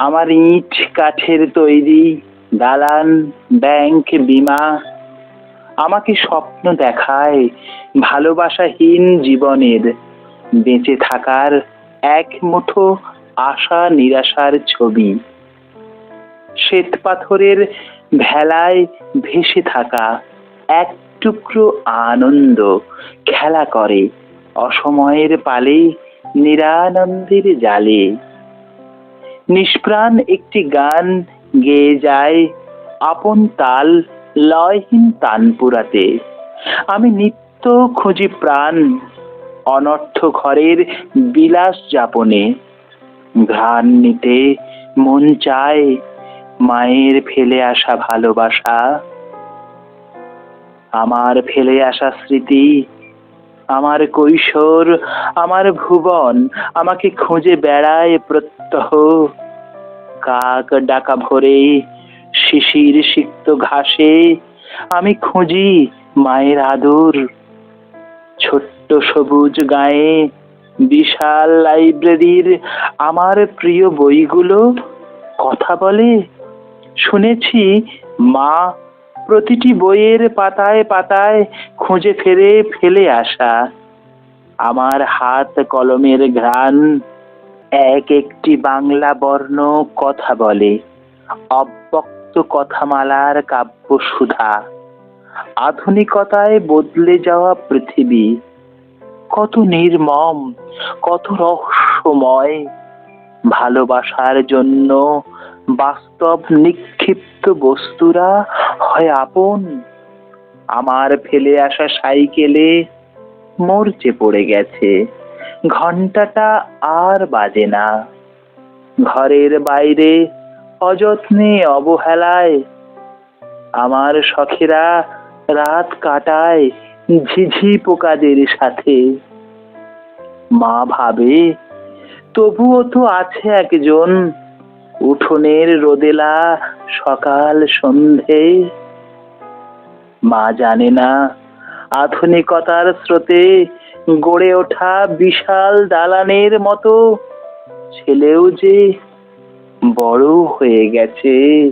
আমার ইট কাঠের তৈরি, দালান, ব্যাংক, বিমা। আমাকে স্বপ্ন দেখায় ভালোবাসাহীন জীবনের, বেঁচে থাকার এক মুঠো আশা নিরাশার ছবি। শ্বেত পাথরের ভেলায় ভেসে থাকা এক টুকরো আনন্দ খেলা করে অসময়ের পালে, নিরানন্দের জালে। নিষ্প্রাণ একটি গান গেয়ে যায় আপন তাল লয়হীন তানপুরাতে। আমি নিত্য খুঁজি প্রাণ অনর্থ ঘরের বিলাস যাপনে। ঘ্রাণ নিতে মন চায় মায়ের ফেলে আসা ভালোবাসা। আমার ফেলে আসা স্মৃতি, আমার কৈশোর, আমার ভুবন আমাকে খুঁজে বেড়ায় প্রত্যহ। কাক ডাকা ভরে, শিশির সিক্ত ঘাসে, আমি খুঁজি মায়ের আদর। ছোট্ট সবুজ গায়ে বিশাল লাইব্রেরির আমার প্রিয় বইগুলো কথা বলে। শুনেছি মা প্রতিটি বইয়ের পাতায় পাতায় খুঁজে ফেরে ফেলে আসা। আমার হাত কলমের ঘ্রাণ এক একটি বাংলা বর্ণ কথা বলে, অব্যক্ত কথামালার কাব্য সুধা। আধুনিকতায় বদলে যাওয়া পৃথিবী, কত নির্মম, কত রহস্যময়। ভালোবাসার জন্য বাস্তব নিক্ষিপ্ত বস্তুরা হয় আপন। আমার ফেলে আসা সাইকেলে মরচে পড়ে গেছে। ঘন্টাটা আর বাজে না। ঘরের বাইরে অযত্নে অবহেলায় আমার সখেরা রাত কাটায় ঝিঝি পোকাদের সাথে। মা ভাবে, তবুও তো আছে একজন উঠোনের রোদেলা সকাল সন্ধে। মা জানে না আধুনিকতার স্রোতে গড়ে ওঠা বিশাল দালানের মতো। ছেলেও যে বড় হয়ে গেছে।